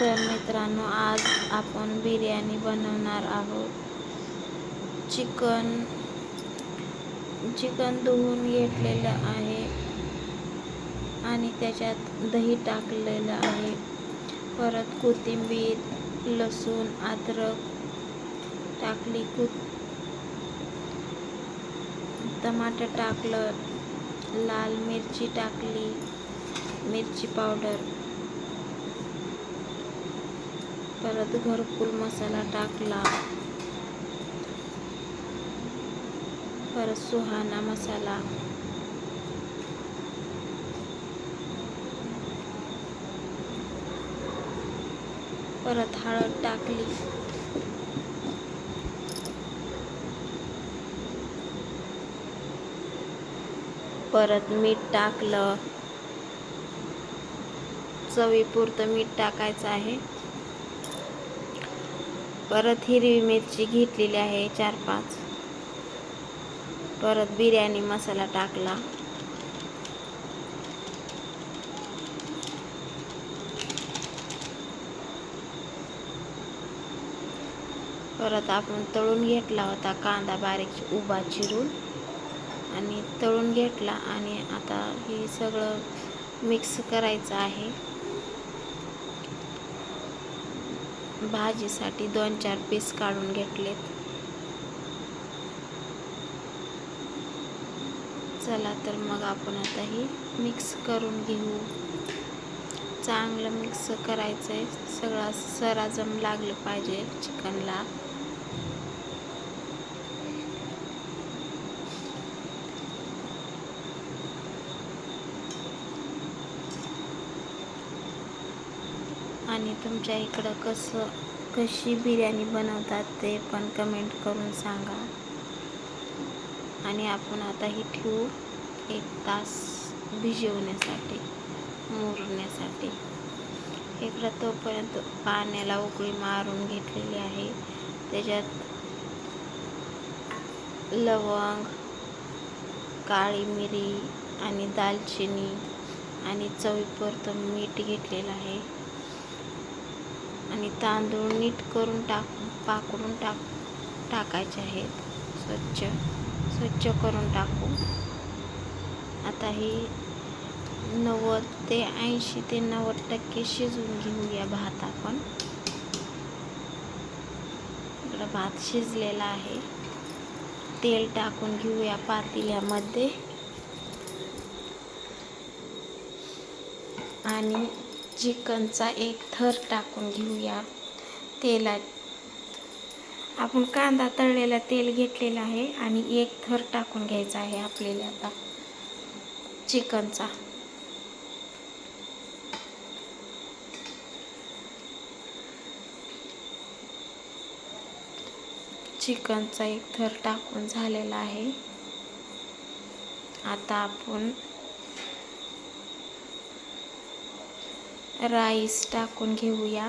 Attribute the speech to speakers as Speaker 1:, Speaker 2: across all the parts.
Speaker 1: तर मित्रांनो आज आपण बिर्याणी बनवणार आहोत. चिकन चिकन धुवून घेतलेलं आहे आणि त्याच्यात दही टाकलेलं आहे. परत कोथिंबीर लसूण अद्रक टाकली कु टमाटर टाकलं लाल मिरची टाकली मिरची पावडर परत घरकुल मसाला टाकला. परत सुहाना मसाला. परत हळद टाकली. परत मीठ टाकलं. चवीपुरतं मीठ टाकायचं आहे. परत हिरवी मिरची घेतलेली आहे चार पाच. परत बिर्याणी मसाला टाकला. परत आपण तळून घेतला होता कांदा बारीक उभा चिरून. आणि तळून घेतला आणि आता हे सगळं मिक्स करायचं आहे. भाजीसाठी दोन चार पीस काढून घेतलेत. चला तर मग आपण आता ही मिक्स करून घेऊ. चांगलं मिक्स करायचं आहे सगळा सराजम लागलं पाहिजे चिकनला. आणि तुमच्या इकडं कसं कशी बिर्याणी बनवतात ते पण कमेंट करून सांगा. आणि आपण आता ही ठेवू एक तास भिजवण्यासाठी मुरण्यासाठी. इकडं तोपर्यंत पाण्याला उकळी मारून घेतलेली आहे. त्याच्यात लवंग काळी मिरी आणि दालचिनी आणि चवीपुरतं मीठ घेतलेलं आहे. आणि तांदूळ नीट करून टाक पाकडून टाक टाकायचे आहेत. स्वच्छ स्वच्छ करून टाकू. आता ही नव्वद ते ऐंशी ते नव्वद टक्के शिजवून घेऊया भात आपण. इकडं भात शिजलेला आहे. तेल टाकून घेऊया पातेल्यामध्ये. आणि चिकनचा एक थर टाकून घेऊया तेलात. आपण कांदा तळलेला तेल घेतलेला आहे आणि एक थर टाकून घ्यायचा आहे आपल्याला आता चिकनचा. चिकनचा एक थर टाकून झालेला आहे. आता आपण राईस टाकून घेऊया.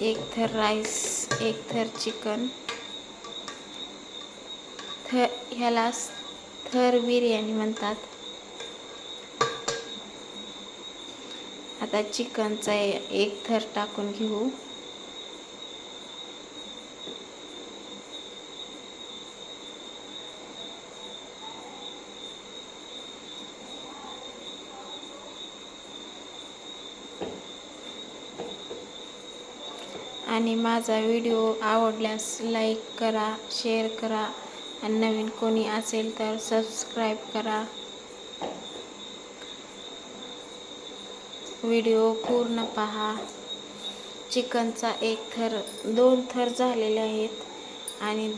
Speaker 1: एक थर राईस एक थर चिकन. थर ह्याला थर बिर्याणी म्हणतात. आता चिकनचा एक थर टाकून घेऊ. आणि माझा व्हिडिओ आवडल्यास लाईक करा शेअर करा. आणि नवीन कोणी असेल तर सबस्क्राईब करा. व्हिडिओ पूर्ण पहा. चिकनचा एक थर दोन थर झालेले आहेत. आणि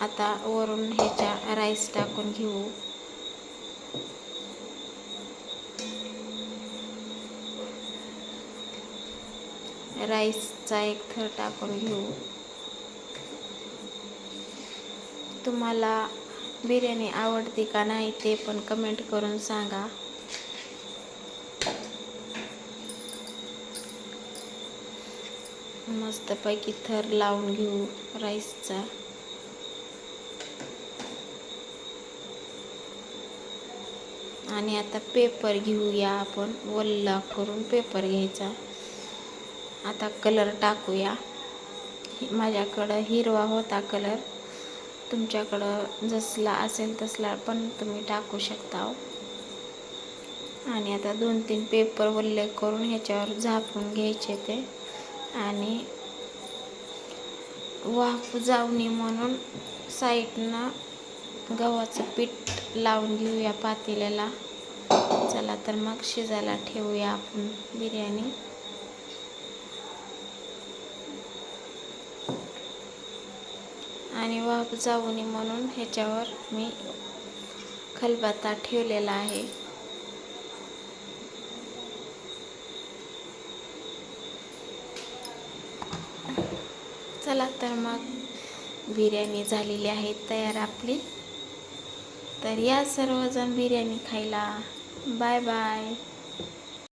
Speaker 1: आता वरून ह्याच्या राईस टाकून घेऊ. राईसचा एक थर टाकून घेऊ. तुम्हाला बिर्याणी आवडते का नाही ते पण कमेंट करून सांगा. मस्तपैकी थर लावून घेऊ राईसचा. आणि आता पेपर घेऊया आपण. वल्ला करून पेपर घ्यायचा. आता कलर टाकूया. माझ्याकडं हिरवा होता कलर. तुमच्याकडं जसला असेल तसला पण तुम्ही टाकू शकता हो. आणि आता दोन तीन पेपर वल्ले करून ह्याच्यावर झापून घ्यायचे ते. आणि वाफ जाऊ नये म्हणून साईडनं गव्हाचं पीठ लावून घेऊया पातेल्याला. चला तर मग शिजायला ठेवूया आपण बिर्याणी. आणि वाफ जाऊ नये म्हणून ह्याच्यावर मी खलबत्ता ठेवलेला आहे. चला तर मग बिर्याणी झालेली आहे तयार आपली. तर या सर्वजण बिर्याणी खायला. Bye bye.